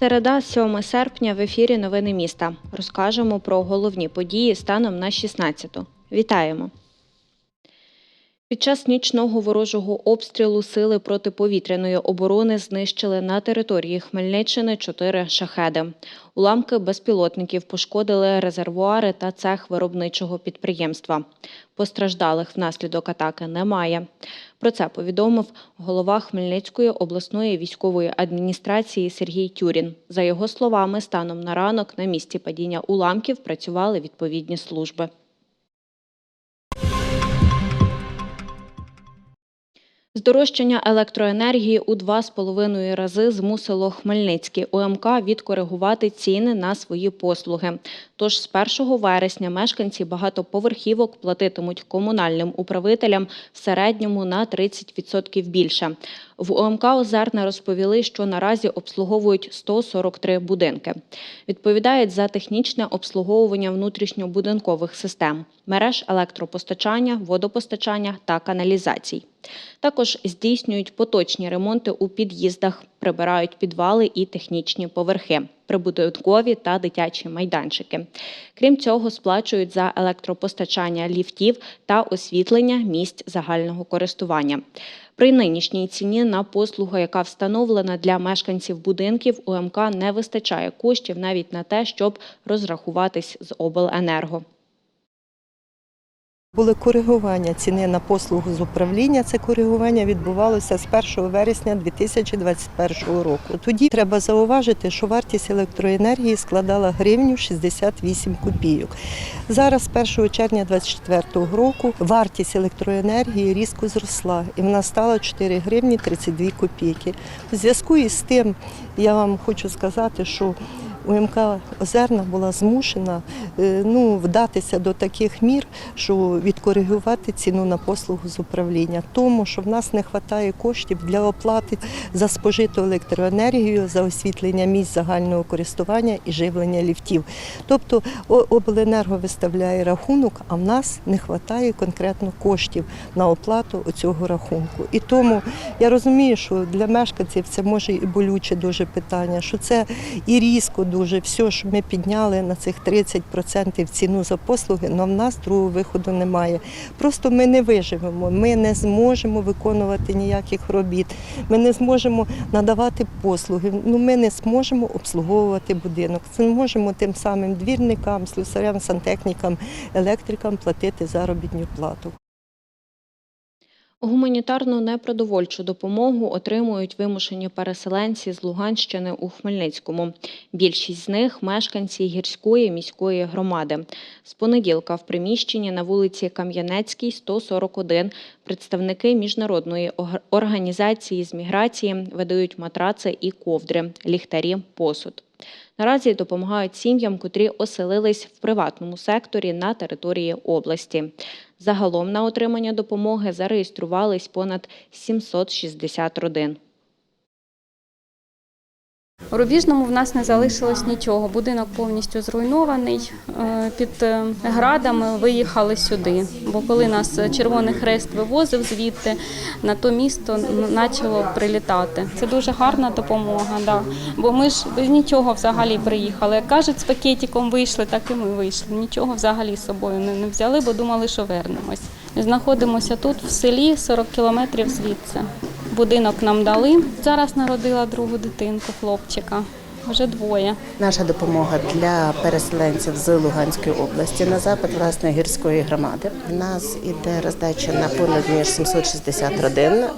Середа, 7 серпня в ефірі Новини міста. Розкажемо про головні події станом на 16-ту. Вітаємо! Під час нічного ворожого обстрілу сили протиповітряної оборони знищили на території Хмельниччини чотири шахеди. Уламки безпілотників пошкодили резервуари та цех виробничого підприємства. Постраждалих внаслідок атаки немає. Про це повідомив голова Хмельницької обласної військової адміністрації Сергій Тюрін. За його словами, станом на ранок на місці падіння уламків працювали відповідні служби. Здорожчання електроенергії у два з половиною рази змусило Хмельницький ОМК відкоригувати ціни на свої послуги. Тож з 1 вересня мешканці багатоповерхівок платитимуть комунальним управителям в середньому на 30% більше. В ОМК Озерна розповіли, що наразі обслуговують 143 будинки. Відповідають за технічне обслуговування внутрішньобудинкових систем, мереж електропостачання, водопостачання та каналізацій. Також здійснюють поточні ремонти у під'їздах, прибирають підвали і технічні поверхи, прибудинкові та дитячі майданчики. Крім цього, сплачують за електропостачання ліфтів та освітлення місць загального користування. При нинішній ціні на послугу, яка встановлена для мешканців будинків, УМК не вистачає коштів навіть на те, щоб розрахуватись з обленерго. Були коригування ціни на послугу з управління. Це коригування відбувалося з 1 вересня 2021 року. Тоді треба зауважити, що вартість електроенергії складала гривню 68 копійок. Зараз, 1 червня 2024 року, вартість електроенергії різко зросла і вона стала 4 гривні 32 копійки. У зв'язку із тим я вам хочу сказати, що УМК Озерна була змушена е, ну, вдатися до таких мір, що відкоригувати ціну на послугу з управління, тому що в нас не вистачає коштів для оплати за спожиту електроенергію, за освітлення місць загального користування і живлення ліфтів. Тобто обленерго виставляє рахунок, а в нас не вистачає конкретно коштів на оплату цього рахунку. І тому я розумію, що для мешканців це може і болюче дуже питання, що це і різко дуже все, що ми підняли на цих 30% ціну за послуги, але в нас другого виходу немає. Просто ми не виживемо, ми не зможемо виконувати ніяких робіт, ми не зможемо надавати послуги, ну ми не зможемо обслуговувати будинок. Це не можемо тим самим двірникам, слюсарям, сантехнікам, електрикам платити заробітну плату. Гуманітарну непродовольчу допомогу отримують вимушені переселенці з Луганщини у Хмельницькому. Більшість з них мешканці гірської міської громади. З понеділка в приміщенні на вулиці Кам'янецькій, 141, представники міжнародної організації з міграції видають матраци і ковдри, ліхтарі, посуд. Наразі допомагають сім'ям, котрі оселились в приватному секторі на території області. Загалом на отримання допомоги зареєструвались понад 760 родин. У Рубіжному в нас не залишилось нічого. Будинок повністю зруйнований. Е, Під е, градами виїхали сюди. Бо коли нас Червоний Хрест вивозив звідти, на то місто почало прилітати. Це дуже гарна допомога. Да. Бо ми ж без нічого взагалі приїхали. Як кажуть, з пакетиком вийшли, так і ми вийшли. Нічого взагалі з собою не, взяли, бо думали, що вернемось. Знаходимося тут в селі 40 кілометрів звідси. Будинок нам дали. Зараз народила другу дитинку, хлопчика. Вже двоє. Наша допомога для переселенців з Луганської області на запит власне гірської громади. У нас іде роздача на понад ніж 760 родин. Е,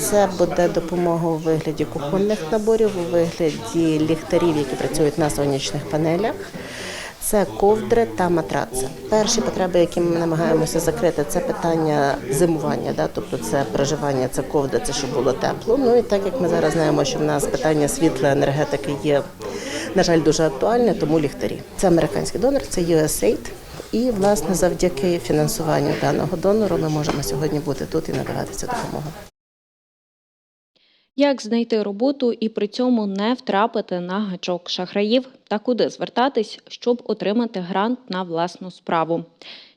Це буде допомога у вигляді кухонних наборів, у вигляді ліхтарів, які працюють на сонячних панелях. Це ковдри та матраци. Перші потреби, які ми намагаємося закрити, це питання зимування, да? тобто це проживання, це ковдра, це щоб було тепло. Ну і так як ми зараз знаємо, що в нас питання світла енергетики є, на жаль, дуже актуальне, тому ліхтарі. Це американський донор, це USAID. І власне завдяки фінансуванню даного донору ми можемо сьогодні бути тут і надавати цю допомогу. Як знайти роботу і при цьому не втрапити на гачок шахраїв та куди звертатись, щоб отримати грант на власну справу?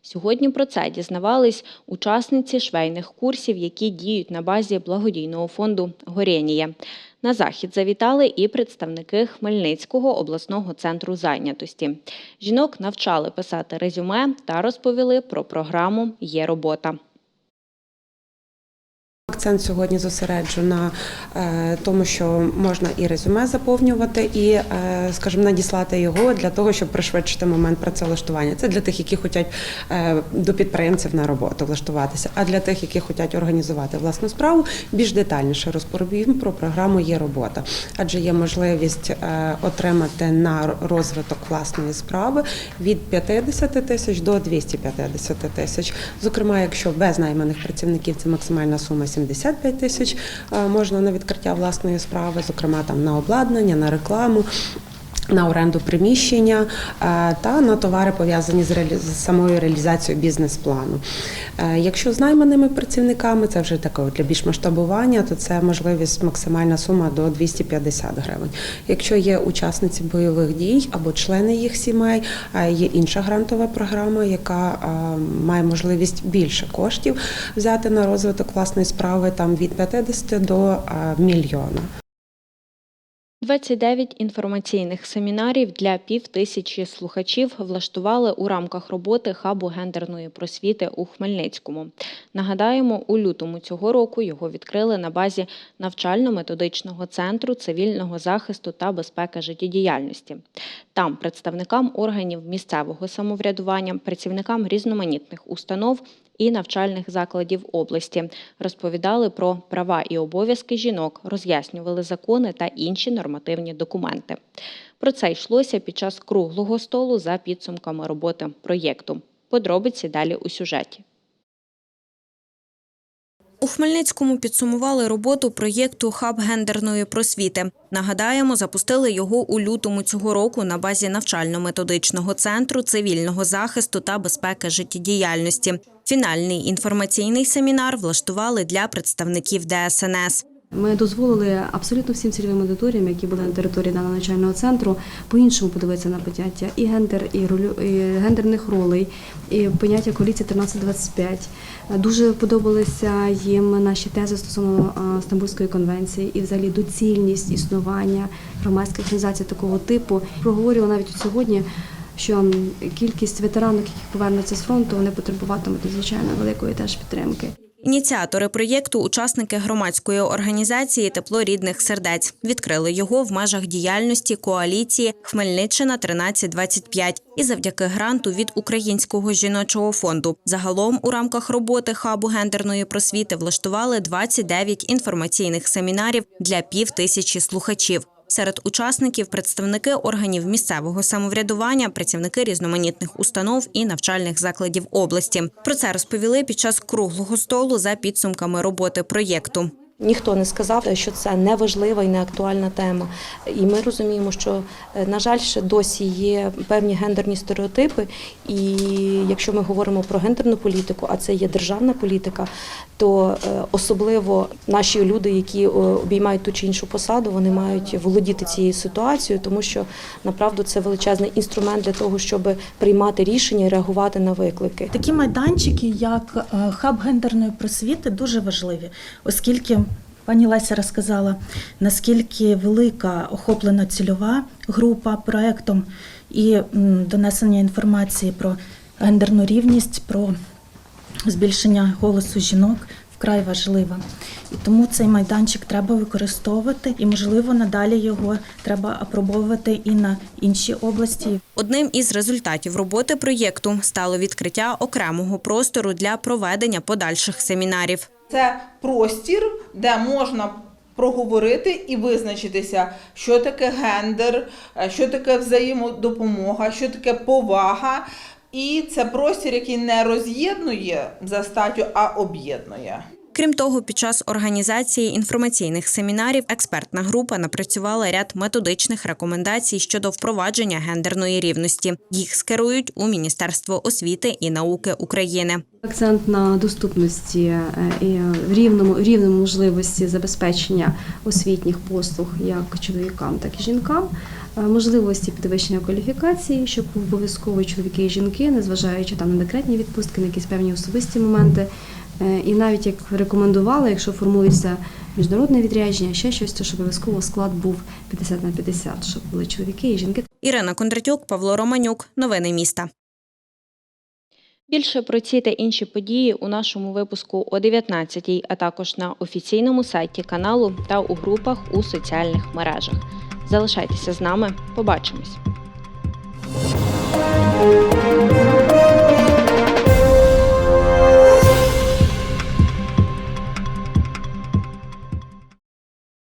Сьогодні про це дізнавались учасниці швейних курсів, які діють на базі благодійного фонду Горєнія. На захід завітали і представники Хмельницького обласного центру зайнятості. Жінок навчали писати резюме та розповіли про програму Є робота. Акцент сьогодні зосереджу на е, тому, що можна і резюме заповнювати, і, е, скажімо, надіслати його для того, щоб пришвидшити момент працевлаштування. Це для тих, які хочуть е, до підприємців на роботу влаштуватися. А для тих, які хочуть організувати власну справу, більш детальніше розповім про програму є робота, адже є можливість отримати на розвиток власної справи від 50 тисяч до 250 тисяч. Зокрема, якщо без найманих працівників це максимальна сума 75 тисяч е, можна на відкриття власної справи, зокрема там на обладнання, на рекламу. На оренду приміщення е, та на товари пов'язані з, реалі... з самою реалізацією бізнес-плану. Е, Якщо з найманими працівниками, це вже таке для більш масштабування, то це можливість максимальна сума до 250 гривень. Якщо є учасниці бойових дій або члени їх сімей, е, є інша грантова програма, яка має можливість більше коштів взяти на розвиток власної справи там від 50 до мільйона. 29 інформаційних семінарів для півтисячі слухачів влаштували у рамках роботи хабу гендерної просвіти у Хмельницькому. Нагадаємо, у лютому цього року його відкрили на базі навчально-методичного центру цивільного захисту та безпеки життєдіяльності. Там представникам органів місцевого самоврядування, працівникам різноманітних установ і навчальних закладів області розповідали про права і обов'язки жінок, роз'яснювали закони та інші нормативні документи. Про це йшлося під час круглого столу за підсумками роботи проєкту. Подробиці далі у сюжеті. У Хмельницькому підсумували роботу проєкту Хаб гендерної просвіти. Нагадаємо, запустили його у лютому цього року на базі навчально-методичного центру цивільного захисту та безпеки життєдіяльності. Фінальний інформаційний семінар влаштували для представників ДСНС. Ми дозволили абсолютно всім цільовим аудиторіям, які були на території даного навчального центру, по-іншому подивитися на поняття і гендер, і, гендерних ролей, і поняття коаліції 1325. Дуже подобалися їм наші тези стосовно Стамбульської конвенції і взагалі доцільність існування громадських організацій такого типу. Проговорювали навіть сьогодні. Що кількість ветеранок, які повернуться з фронту, вони потребуватимуть надзвичайно великої теж підтримки. Ініціатори проєкту – учасники громадської організації Тепло рідних сердець. Відкрили його в межах діяльності коаліції Хмельниччина 1325 і завдяки гранту від Українського жіночого фонду. Загалом у рамках роботи хабу гендерної просвіти влаштували 29 інформаційних семінарів для пів тисячі слухачів. Серед учасників представники органів місцевого самоврядування, працівники різноманітних установ і навчальних закладів області. Про це розповіли під час круглого столу за підсумками роботи проєкту. Ніхто не сказав, що це не важлива і не актуальна тема. І ми розуміємо, що е, на жаль, ще досі є певні гендерні стереотипи. І якщо ми говоримо про гендерну політику, а це є державна політика, то е, особливо наші люди, які обіймають ту чи іншу посаду, вони мають володіти цією ситуацією, тому що направду це величезний інструмент для того, щоб приймати рішення і реагувати на виклики. Такі майданчики, як е, хаб гендерної просвіти, дуже важливі, оскільки пані Леся розказала, наскільки велика охоплена цільова група проектом і донесення інформації про гендерну рівність, про збільшення голосу жінок вкрай важливе. І тому цей майданчик треба використовувати, і можливо надалі його треба апробовувати і на інші області. Одним із результатів роботи проєкту стало відкриття окремого простору для проведення подальших семінарів. Це простір, де можна проговорити і визначитися, що таке гендер, е, що таке взаємодопомога, що таке повага. І це простір, який не роз'єднує за статтю, а об'єднує. Крім того, під час організації інформаційних семінарів експертна група напрацювала ряд методичних рекомендацій щодо впровадження гендерної рівності. Їх скерують у Міністерство освіти і науки України. Акцент на доступності е, і рівному рівному можливості забезпечення освітніх послуг як чоловікам, так і жінкам, е, можливості підвищення кваліфікації, щоб обов'язково чоловіки і жінки, незважаючи там на декретні відпустки, на якісь певні особисті моменти. Е, І навіть як рекомендували, якщо формується міжнародне відрядження, ще щось, то щоб обов'язково склад був 50 на 50, щоб були чоловіки і жінки. Ірина Кондратюк, Павло Романюк. Новини міста. Більше про ці та інші події у нашому випуску о 19-й, а також на офіційному сайті каналу та у групах у соціальних мережах. Залишайтеся з нами. Побачимось.